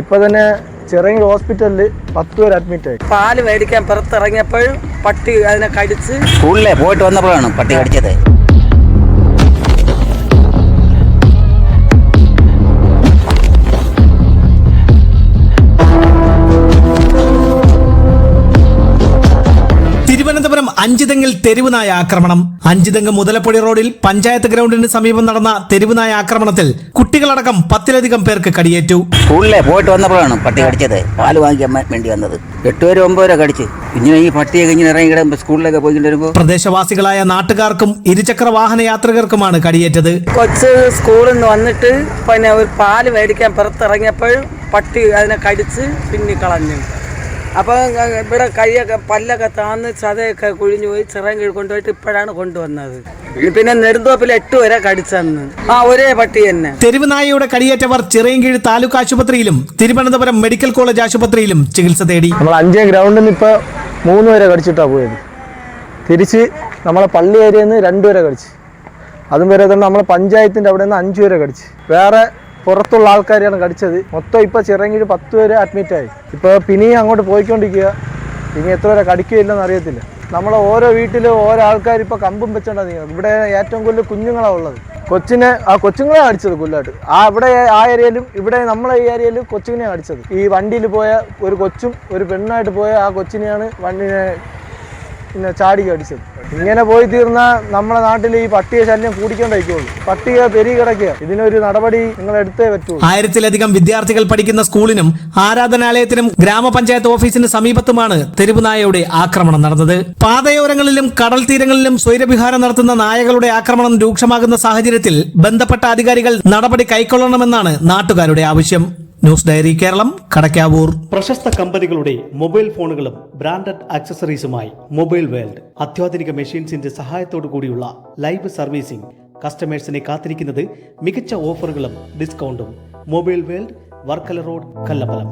ഇപ്പൊ തന്നെ ചിറങ്ങി ഹോസ്പിറ്റലിൽ പത്ത് പേര് അഡ്മിറ്റ് ആയി. പാൽ മേടിക്കാൻ പുറത്തിറങ്ങിയപ്പോഴും പട്ടി അതിനെ കടിച്ച് സ്കൂളിലെ പോയിട്ട് വന്നപ്പോഴാണ് പട്ടി കടിച്ചത്. അഞ്ചുതെങ്ങിൽ തെരുവുനായ ആക്രമണം. അഞ്ചുതെങ്ങ് മുതലപ്പൊടി റോഡിൽ പഞ്ചായത്ത് ഗ്രൗണ്ടിന് സമീപം നടന്ന തെരുവുനായ ആക്രമണത്തിൽ കുട്ടികളടക്കം പത്തിലധികം പേർക്ക് കടിയേറ്റു. സ്കൂളിലെ പോയിട്ട് വന്നപ്പോഴാണ് പട്ടി കടിച്ചത്. പാൽ വാങ്ങിക്കാൻ വേണ്ടി വന്നത്. എട്ടുപേരും ഒമ്പതുപേരെ ഒമ്പത് പേരെ കടിച്ച്. ഇങ്ങനെ ഈ പട്ടിയെ ഇങ്ങനെ ഇറങ്ങി കിടക്കുമ്പോൾ സ്കൂളിലൊക്കെ പോയിക്കൊണ്ട് വരുമ്പോൾ പ്രദേശവാസികളായ നാട്ടുകാർക്കും ഇരുചക്ര വാഹന യാത്രികർക്കുമാണ് കടിയേറ്റത്. കൊച്ച് സ്കൂളിൽ നിന്ന് വന്നിട്ട് പിന്നെ ഒരു പാൽ മേടിക്കാൻ പുറത്തിറങ്ങിയപ്പോഴും പട്ടി അതിനെ കടിച്ച് പിന്നെ കളഞ്ഞു. അപ്പോൾ ഇവിടെ കൈയൊക്കെ പല്ലൊക്കെ താന്ന് ചതയൊക്കെ കുഴിഞ്ഞു പോയി ചിറങ്ങി കൊണ്ടുപോയിട്ട് ഇപ്പോഴാണ് കൊണ്ടുവന്നത്. പിന്നെ നെടുന്തോപ്പിൽ എട്ട് വരെ കടിച്ചന്ന്. ആ ഒരേ പട്ടി തന്നെ. തെരുവുനായയുടെ കടിയേറ്റവർ ചിറയൻകീഴ് താലൂക്ക് ആശുപത്രിയിലും തിരുവനന്തപുരം മെഡിക്കൽ കോളേജ് ആശുപത്രിയിലും ചികിത്സ തേടി. നമ്മൾ അഞ്ചേ ഗ്രൗണ്ടിൽ നിന്ന് ഇപ്പോൾ മൂന്ന് വരെ കടിച്ചിട്ടാണ് പോയത്. തിരിച്ച് നമ്മളെ പള്ളി ഏരിയയിൽ നിന്ന് രണ്ട് പേരെ കടിച്ച്. അതും വരെ തന്നെ നമ്മളെ പഞ്ചായത്തിന്റെ അവിടെ നിന്ന് അഞ്ച് വരെ കടിച്ച്. വേറെ പുറത്തുള്ള ആൾക്കാരെയാണ് കടിച്ചത്. മൊത്തം ഇപ്പോൾ ചിറങ്ങിൽ പത്ത് പേര് അഡ്മിറ്റ് ആയി. ഇപ്പോൾ പിന്നെയും അങ്ങോട്ട് പോയിക്കൊണ്ടിരിക്കുക ഇനി എത്ര പേരെ കടിക്കുകയില്ലെന്ന് അറിയത്തില്ല. നമ്മളെ ഓരോ വീട്ടിലും ഓരോ ആൾക്കാർ ഇപ്പോൾ കമ്പും വെച്ചോണ്ടാണ് നീങ്ങുന്നത് ഇവിടെ ഏറ്റവും കൂടുതൽ കുഞ്ഞുങ്ങളാണ് ഉള്ളത്. കൊച്ചിനെ ആ കൊച്ചുങ്ങളെ അടിച്ചത് കൊല്ലായിട്ട് ആ ഇവിടെ ആ ഏരിയയിലും ഇവിടെ നമ്മളെ ഈ ഏരിയയിലും കൊച്ചിനെ അടിച്ചത് ഈ വണ്ടിയിൽ പോയ ഒരു കൊച്ചും ഒരു പെണ്ണായിട്ട് പോയ ആ കൊച്ചിനെയാണ് വണ്ടിനെ പിന്നെ ചാടി കടിച്ചത് ഇങ്ങനെ പോയി തീർന്ന നമ്മുടെ നാട്ടിൽ ഈ പട്ടിയെ ശല്യം കൂടിക്കൊണ്ടിരിക്കുള്ളൂ പട്ടിക പെരി കിടക്കുക. ഇതിനൊരു നടപടി നിങ്ങൾ എടുത്തേ പറ്റൂ ആയിരത്തിലധികം വിദ്യാർത്ഥികൾ പഠിക്കുന്ന സ്കൂളിനും ആരാധനാലയത്തിനും ഗ്രാമപഞ്ചായത്ത് ഓഫീസിന് സമീപത്തുമാണ് തെരുവുനായയുടെ ആക്രമണം നടന്നത്. പാതയോരങ്ങളിലും കടൽ തീരങ്ങളിലും സ്വൈരവിഹാരം നടത്തുന്ന നായകളുടെ ആക്രമണം രൂക്ഷമാകുന്ന സാഹചര്യത്തിൽ ബന്ധപ്പെട്ട അധികാരികൾ നടപടി കൈക്കൊള്ളണമെന്നാണ് നാട്ടുകാരുടെ ആവശ്യം. News diary Keralam Kadakkavoor. പ്രശസ്ത കമ്പനികളുടെ മൊബൈൽ ഫോണുകളും ബ്രാൻഡഡ് ആക്സസറീസുമായി മൊബൈൽ വേൾഡ്. അത്യാധുനിക മെഷീൻസിന്റെ സഹായത്തോടു കൂടിയുള്ള ലൈവ് സർവീസിംഗ്. കസ്റ്റമേഴ്സിനെ കാത്തിരിക്കുന്നത് മികച്ച ഓഫറുകളും ഡിസ്കൗണ്ടും. Mobile world Varkala road Kallambalam.